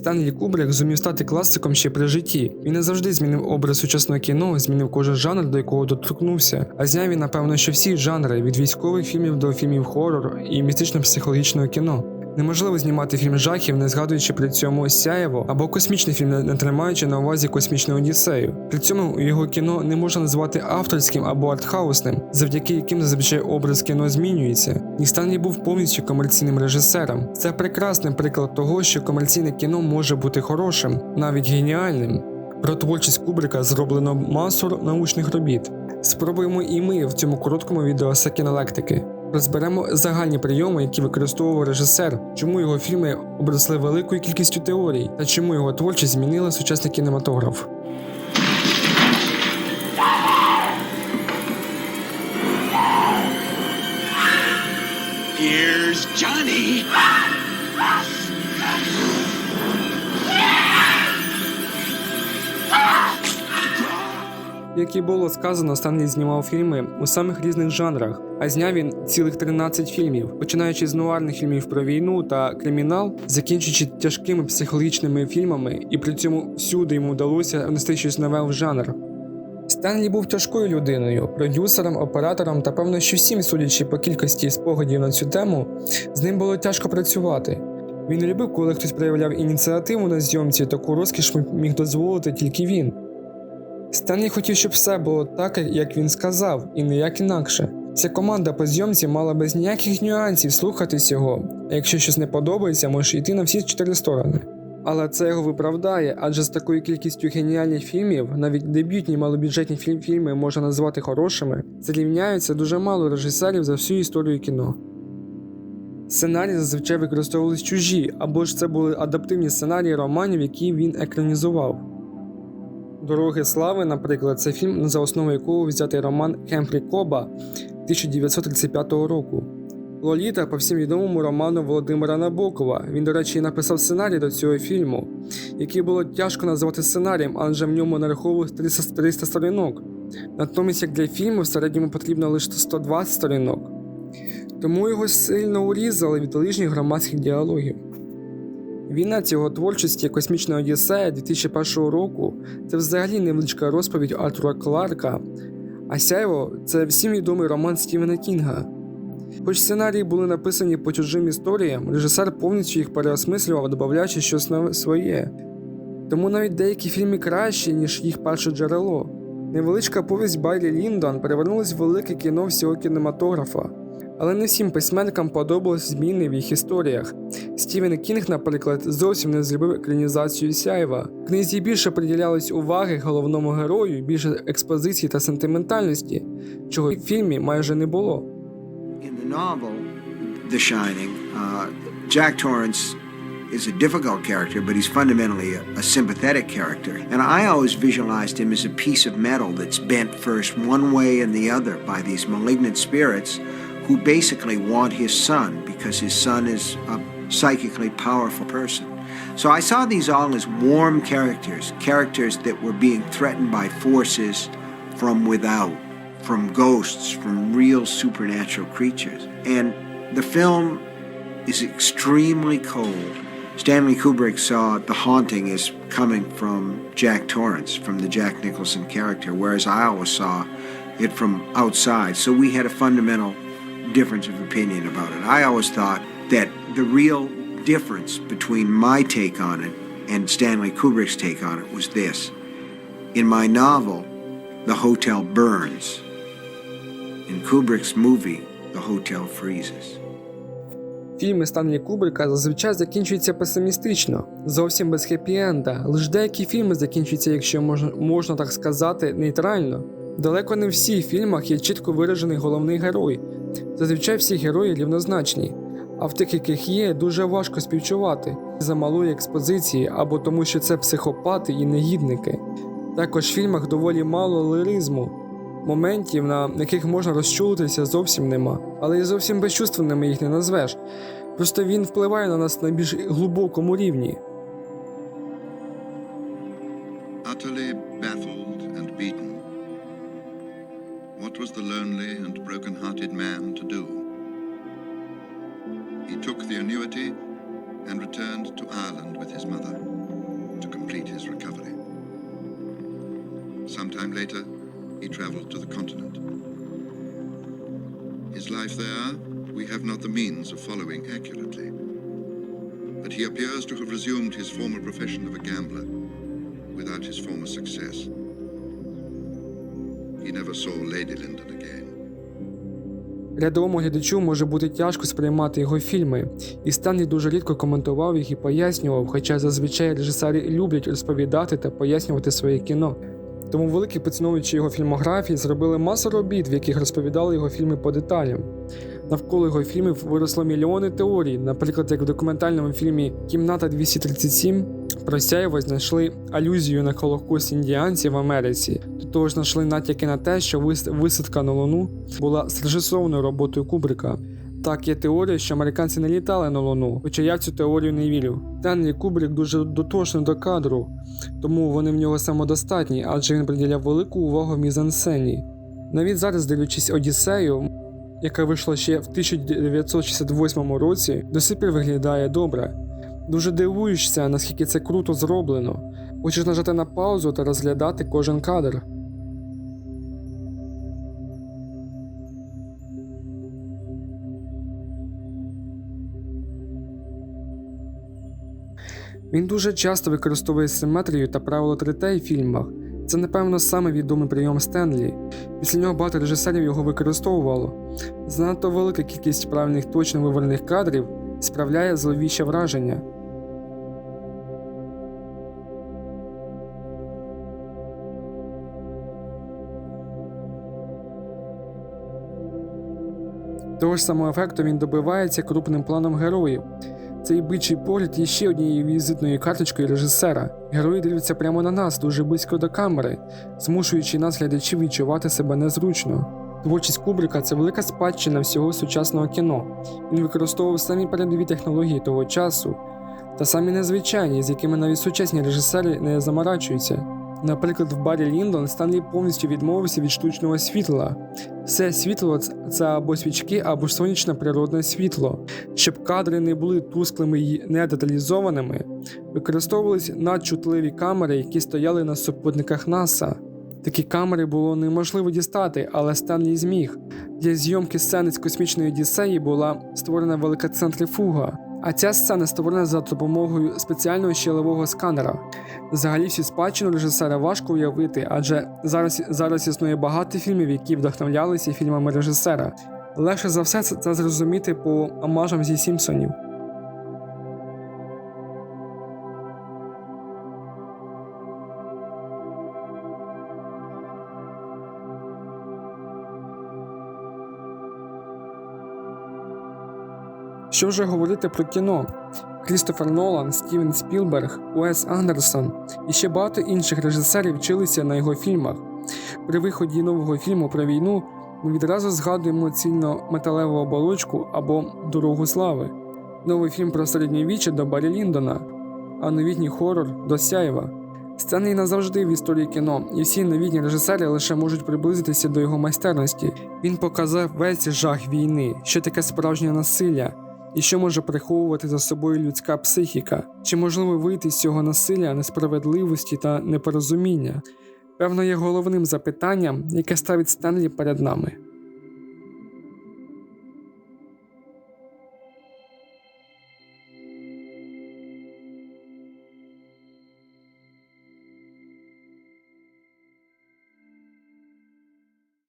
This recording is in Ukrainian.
Стенлі Кубрик зумів стати класиком ще при житті. Він не завжди змінив образ сучасного кіно, змінив кожен жанр, до якого доторкнувся. А зняв він, напевно, що всі жанри від військових фільмів до фільмів хорор і містично-психологічного кіно. Неможливо знімати фільм жахів, не згадуючи при цьому сяєво або космічний фільм, не- тримаючи на увазі космічну одіссею. При цьому його кіно не можна назвати авторським або артхаусним, завдяки яким зазвичай образ кіно змінюється. І Стенлі був повністю комерційним режисером. Це прекрасний приклад того, що комерційне кіно може бути хорошим, навіть геніальним. Про творчість Кубрика зроблено масу научних робіт. Спробуємо і ми в цьому короткому відео секінелектики. Розберемо загальні прийоми, які використовував режисер, чому його фільми обросли великою кількістю теорій, та чому його творчість змінила сучасний кінематограф. Here's Johnny. Як і було сказано, Стенлі знімав фільми у самих різних жанрах, а зняв він цілих 13 фільмів, починаючи з нуарних фільмів про війну та кримінал, закінчуючи тяжкими психологічними фільмами, і при цьому всюди йому вдалося внести щось нове в жанр. Стенлі був тяжкою людиною, продюсером, оператором та певно, що всім, судячи по кількості спогадів на цю тему, з ним було тяжко працювати. Він любив, коли хтось проявляв ініціативу на зйомці, таку розкіш міг дозволити тільки він. Стенлі хотів, щоб все було так, як він сказав, і ніяк інакше. Ця команда по зйомці мала без ніяких нюансів слухатись його, а якщо щось не подобається, може йти на всі чотири сторони. Але це його виправдає, адже з такою кількістю геніальних фільмів, навіть дебютні малобюджетні фільм- фільми можна назвати хорошими, зрівняються дуже мало режисерів за всю історію кіно. Сценарії зазвичай використовувались чужі, або ж це були адаптивні сценарії романів, які він екранізував. Дороги слави, наприклад, це фільм, за основу якого взятий роман Хемфрі Коба 1935 року. Лоліта по всім відомому роману Володимира Набокова. Він, до речі, написав сценарій до цього фільму, який було тяжко назвати сценарієм, адже в ньому нараховувалось 300, 300 сторінок. Натомість, як для фільму, в середньому потрібно лише 120 сторінок. Тому його сильно урізали від лишніх громадських діалогів. Вінець його творчості Космічна Одіссея 2001 року це взагалі невеличка розповідь Артура Кларка, а Сяйво це всім відомий роман Стівена Кінга. Хоч сценарії були написані по чужим історіям, режисер повністю їх переосмислював, додаючи щось своє. Тому навіть деякі фільми кращі, ніж їх перше джерело. Невеличка повість Байлі Ліндон перевернулась в велике кіно всього кінематографа. Але не всім письменникам подобались зміни в їх історіях. Стівен Кінг, наприклад, зовсім не зробив екранізацію Сяєва. Книзі більше приділялось уваги головному герою, більше експозиції та сентиментальності, чого в фільмі майже не було. In the novel, The Shining, uh, Jack Torrance is a difficult character, but he's fundamentally a, a sympathetic character. And I always visualized him as a piece of metal that's bent first one way and the other by these malignant spirits who basically want his son because his son is a psychically powerful person. So I saw these all as warm characters, characters that were being threatened by forces from without from ghosts, from real supernatural creatures. And the film is extremely cold. Stanley Kubrick saw The Haunting as coming from Jack Torrance, from the Jack Nicholson character, whereas I always saw it from outside. So we had a fundamental difference of opinion about it. I always thought that the real difference between my take on it and Stanley Kubrick's take on it was this. In my novel, the hotel burns. In Kubrick's movie, the hotel freezes. Фільми Стенлі Кубрика зазвичай закінчуються песимістично, зовсім без хеппі-енда. Лише деякі фільми закінчуються, якщо можна, можна так сказати, нейтрально. Далеко не в всіх фільмах є чітко виражений головний герой. Зазвичай всі герої рівнозначні, а в тих, яких є, дуже важко співчувати за малої експозиції або тому, що це психопати і негідники. Також в фільмах доволі мало лиризму. Моментів, на яких можна розчулитися, зовсім нема, але і зовсім безчувственними їх не назвеш. Просто він впливає на нас на більш глибокому рівні. he took the annuity and returned to Ireland with his mother to complete his recovery. Sometime later, he traveled to the continent. His life there, we have not the means of following accurately. But he appears to have resumed his former profession of a gambler without his former success. He never saw Lady Lyndon again. Рядовому глядачу може бути тяжко сприймати його фільми, і Стенлі дуже рідко коментував їх і пояснював, хоча зазвичай режисери люблять розповідати та пояснювати своє кіно. Тому великі поціновуючи його фільмографії зробили масу робіт, в яких розповідали його фільми по деталям. Навколо його фільмів виросло мільйони теорій, наприклад, як в документальному фільмі Кімната 237 про Сяєва знайшли алюзію на Холокост індіанців в Америці. До того ж знайшли натяки на те, що висадка на Луну була зрежисованою роботою Кубрика. Так, є теорія, що американці не літали на Луну, хоча я в цю теорію не вірю. Стенлі Кубрик дуже дотошний до кадру, тому вони в нього самодостатні, адже він приділяв велику увагу мізансцені. Навіть зараз, дивлячись Одіссею, яка вийшла ще в 1968 році, до сих пір виглядає добре. Дуже дивуєшся, наскільки це круто зроблено. Хочеш нажати на паузу та розглядати кожен кадр. Він дуже часто використовує симетрію та правило 3T в фільмах. Це, напевно, саме відомий прийом Стенлі. Після нього багато режисерів його використовувало. Занадто велика кількість правильних точно виведених кадрів справляє зловіще враження. Того ж самого ефекту він добивається крупним планом героїв. Цей бичий погляд є ще однією візитною карточкою режисера. Герої дивляться прямо на нас, дуже близько до камери, змушуючи нас, глядачів, відчувати себе незручно. Творчість Кубрика це велика спадщина всього сучасного кіно. Він використовував самі передові технології того часу та самі незвичайні, з якими навіть сучасні режисери не заморачуються. Наприклад, в барі Ліндон Станлі повністю відмовився від штучного світла. Все світло це або свічки, або ж сонячне природне світло. Щоб кадри не були тусклими і недеталізованими, використовувались надчутливі камери, які стояли на супутниках НАСА. Такі камери було неможливо дістати, але Стенлі зміг. Для зйомки сцени з космічної Одіссеї була створена велика центрифуга. А ця сцена створена за допомогою спеціального щелевого сканера. Взагалі всю спадщину режисера важко уявити, адже зараз, зараз існує багато фільмів, які вдохновлялися фільмами режисера. Легше за все це, це зрозуміти по амажам зі Сімпсонів. Що вже говорити про кіно? Крістофер Нолан, Стівен Спілберг, Уес Андерсон і ще багато інших режисерів вчилися на його фільмах. При виході нового фільму про війну ми відразу згадуємо цільно металеву оболочку або дорогу слави, новий фільм про середньовіччя до Барі Ліндона, а новітній хорор до Сяєва. Сцени назавжди в історії кіно, і всі новітні режисери лише можуть приблизитися до його майстерності. Він показав весь жах війни, що таке справжнє насилля, і що може приховувати за собою людська психіка, чи можливо вийти з цього насилля, несправедливості та непорозуміння. Певно, є головним запитанням, яке ставить Стенлі перед нами.